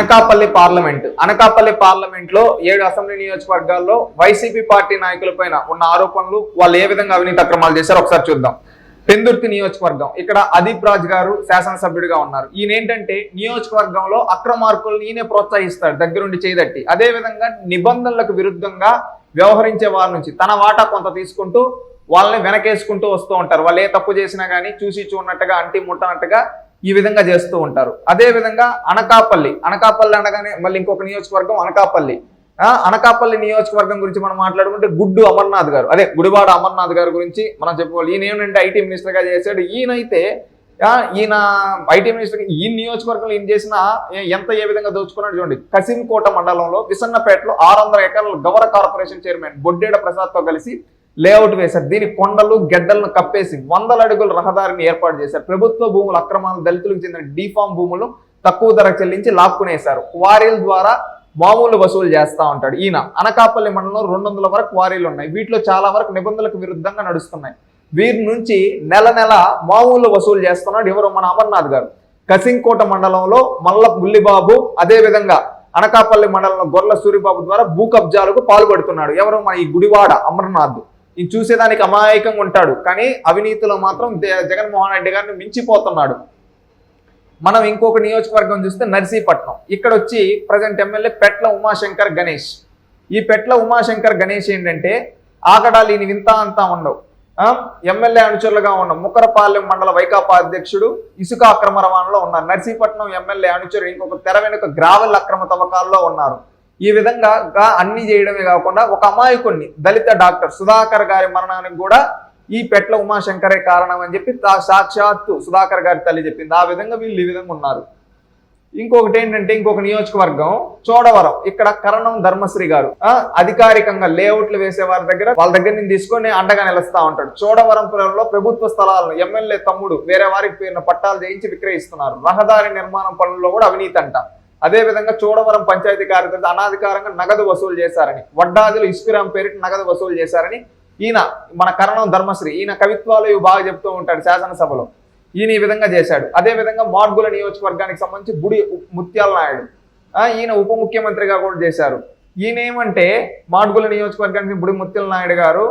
Anakapalli parliament. Anakapalli పార్లమెంట్లో ఏడు assembly నియోజకవర్గాల్లో వైసీపీ పార్టీ నాయకులపైన ఉన్న ఆరోపణలు వాళ్ళు ఏ విధంగా అవినీతి అక్రమాలు చేశారో ఒకసారి చూద్దాం. పెందుర్తి నియోజకవర్గం. ఇక్కడ అదీప్ రాజ్ గారు శాసనసభ్యుడిగా ఉన్నారు. ఈయన ఏంటంటే నియోజకవర్గంలో అక్రమార్కులను ఈయనే ప్రోత్సహిస్తాడు దగ్గరుండి చేయదట్టి అదే విధంగా నిబంధనలకు విరుద్ధంగా వ్యవహరించే వారి నుంచి తన వాటా కొంత తీసుకుంటూ వాళ్ళని వెనకేసుకుంటూ వస్తూ ఉంటారు. వాళ్ళు ఏ తప్పు చేసినా కానీ చూసి చూడనట్టుగా అంటి ముట్టనట్టుగా ఈ విధంగా చేస్తూ ఉంటారు. అదే విధంగా అనకాపల్లి అనకాపల్లి అనగానే మళ్ళీ ఇంకొక నియోజకవర్గం అనకాపల్లి. అనకాపల్లి నియోజకవర్గం గురించి మనం మాట్లాడుకుంటే గుడ్డు అమర్నాథ్ గారు అదే గుడివాడ అమర్నాథ్ గారి గురించి మనం చెప్పుకోవాలి. ఈయన ఏమంటే ఐటీ మినిస్టర్గా చేశాడు. ఈయనైతే ఈయన ఐటీ మినిస్టర్ ఈ నియోజకవర్గంలో ఈయన చేసిన ఎంత ఏ విధంగా దోచుకున్నాడు చూడండి. కసింకోట మండలంలో విసన్నపేటలో ఆరు వందల ఎకరాల గవర కార్పొరేషన్ చైర్మన్ బొడ్డేడ ప్రసాద్తో కలిసి లేఅవుట్ వేశారు. దీని కొండలు గెడ్డలను కప్పేసి వందల అడుగుల రహదారిని ఏర్పాటు చేశారు. ప్రభుత్వ భూములు అక్రమాలు దళితులకు చెందిన డీఫామ్ భూములు తక్కువ ధర చెల్లించి లాక్కునేశారు. క్వారీల ద్వారా మామూలు వసూలు చేస్తూ ఉంటాడు ఈయన. అనకాపల్లి మండలంలో రెండు వందల వరకు క్వారీలు ఉన్నాయి. వీటిలో చాలా వరకు నిబంధనలకు విరుద్ధంగా నడుస్తున్నాయి. వీరి నుంచి నెల నెల మామూలు వసూలు చేస్తున్నాడు ఎవరు మన అమర్నాథ్ గారు. కసింకోట మండలంలో మల్ల బుల్లిబాబు అదే విధంగా అనకాపల్లి మండలంలో గొర్ల సూరిబాబు ద్వారా భూ కబ్జాలకు పాల్పడుతున్నాడు. ఎవరు మన ఈ గుడివాడ అమర్నాథ్. ఈ చూసేదానికి అమాయకంగా ఉంటాడు. కానీ అవినీతిలో మాత్రం జగన్మోహన్ రెడ్డి గారిని మించిపోతున్నాడు. మనం ఇంకొక నియోజకవర్గం చూస్తే నర్సీపట్నం. ఇక్కడ వచ్చి ప్రజెంట్ ఎమ్మెల్యే పెట్ల ఉమాశంకర్ గణేష్. ఈ పెట్ల ఉమాశంకర్ గణేష్ ఏంటంటే ఆగడాలు ఈయన వింత అంతా ఉండవు. ఎమ్మెల్యే అనుచరులుగా ఉన్న ముక్కరపాలెం మండల వైకాపా అధ్యక్షుడు ఇసుక అక్రమ రవాణాలో ఉన్నారు. నర్సీపట్నం ఎమ్మెల్యే అనుచరుడు ఇంకొక తెర వెనుక గ్రావెల్ అక్రమ తవ్వకాల్లో ఉన్నారు. ఈ విధంగా అన్ని చేయడమే కాకుండా ఒక అమాయకుణ్ణి దళిత డాక్టర్ సుధాకర్ గారి మరణానికి కూడా ఈ పెట్ల ఉమాశంకరే కారణం అని చెప్పి తా- సాక్షాత్తు సుధాకర్ గారి తల్లి చెప్పింది. ఆ విధంగా వీళ్ళు ఈ విధంగా ఉన్నారు. ఇంకొకటి ఏంటంటే ఇంకొక నియోజకవర్గం చోడవరం. ఇక్కడ కరణం ధర్మశ్రీ గారు ఆ, అధికారికంగా లేఅవుట్లు వేసే వారి దగ్గర వాళ్ళ దగ్గర నేను తీసుకొని అండగా నిలుస్తా ఉంటాడు. చోడవరం పురంలో ప్రభుత్వ స్థలాలను ఎమ్మెల్యే తమ్ముడు వేరే వారికి పేరున పట్టాలు చేయించి విక్రయిస్తున్నారు. రహదారి నిర్మాణం పనుల్లో కూడా అవినీతి అంట. అదే విధంగా చోడవరం పంచాయతీ కార్యదర్శి అనాధికారంగా నగదు వసూలు చేశారని వడ్డాదులు ఇస్పిరాం పేరిట నగదు వసూలు చేశారని ఈయన మన కరణం ధర్మశ్రీ ఈయన కవిత్వాలు ఇవి బాగా చెప్తూ ఉంటాడు శాసనసభలో. ఈయన ఈ విధంగా చేశాడు. అదే విధంగా మార్గుల నియోజకవర్గానికి సంబంధించి బుడి ముత్యాల నాయుడు. ఈయన ఉప ముఖ్యమంత్రిగా కూడా చేశారు. ఈయన ఏమంటే మాడుగుల నియోజకవర్గానికి బుడి ముత్యాల నాయుడు గారు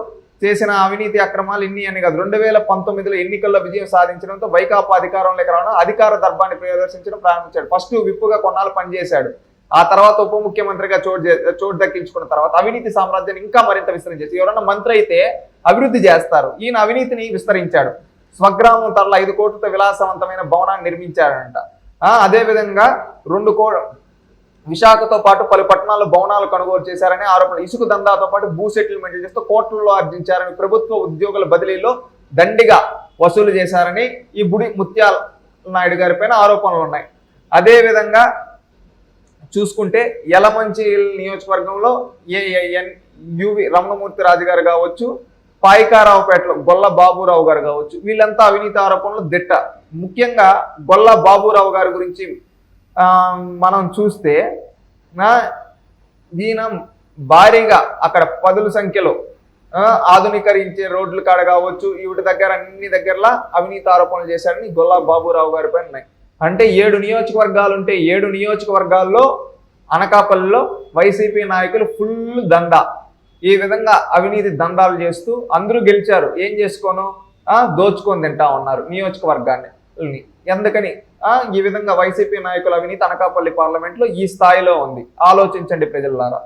చేసిన అవినీతి అక్రమాలు ఇన్ని అని కాదు. రెండు వేల పంతొమ్మిదిలో ఎన్నికల్లో విజయం సాధించడంతో వైకాపా అధికారంలోకి రావడం అధికార దర్భాన్ని ప్రదర్శించడం ప్రారంభించాడు. ఫస్ట్ విప్పుగా కొన్నాళ్ళు పనిచేశాడు. ఆ తర్వాత ఉప ముఖ్యమంత్రిగా చోటు చోటు దక్కించుకున్న తర్వాత అవినీతి సామ్రాజ్యాన్ని ఇంకా మరింత విస్తరించేసి ఎవరన్నా మంత్రి అయితే అభివృద్ధి చేస్తారు. ఈయన అవినీతిని విస్తరించాడు. స్వగ్రామం తరల ఐదు కోట్లతో విలాసవంతమైన భవనాన్ని నిర్మించాడంట. ఆ, రెండు కో విశాఖతో పాటు పలు పట్టణాల్లో భవనాలు కొనుగోలు చేశారని ఆరోపణలు. ఇసుక దందాతో పాటు భూ సెటిల్మెంట్ చేస్తూ కోట్లలో ఆర్జించారని ప్రభుత్వ ఉద్యోగుల బదిలీలో దండిగా వసూలు చేశారని ఈ బుడి ముత్యాల నాయుడు గారి పైన ఆరోపణలు ఉన్నాయి. అదేవిధంగా చూసుకుంటే యలమంచి నియోజకవర్గంలో ఏఎన్ యువి రమణమూర్తి రాజు గారు కావచ్చు పాయికారావుపేటలో గొల్ల బాబురావు గారు కావచ్చు వీళ్ళంతా అవినీతి ఆరోపణలు దిట్ట. ముఖ్యంగా గొల్ల బాబురావు గారి గురించి మనం చూస్తే ఈయన భారీగా అక్కడ పదుల సంఖ్యలో ఆధునీకరించే రోడ్లు కాడ కావచ్చు ఇవిటి దగ్గర అన్ని దగ్గరలా అవినీతి ఆరోపణలు చేశారని గొల్లా బాబురావు గారి పైన ఉన్నాయి. అంటే ఏడు నియోజకవర్గాలు ఉంటే ఏడు నియోజకవర్గాల్లో అనకాపల్లిలో వైసీపీ నాయకులు ఫుల్ దందా ఈ విధంగా అవినీతి దందాలు చేస్తూ అందరూ గెలిచారు. ఏం చేసుకోను? దోచుకొని తింటా ఉన్నారు నియోజకవర్గాన్ని. ఎందుకని? ఈ విధంగా వైసీపీ నాయకుల అవినీతి అనకాపల్లి పార్లమెంట్లో ఈ స్థాయిలో ఉంది. ఆలోచించండి ప్రజలారా.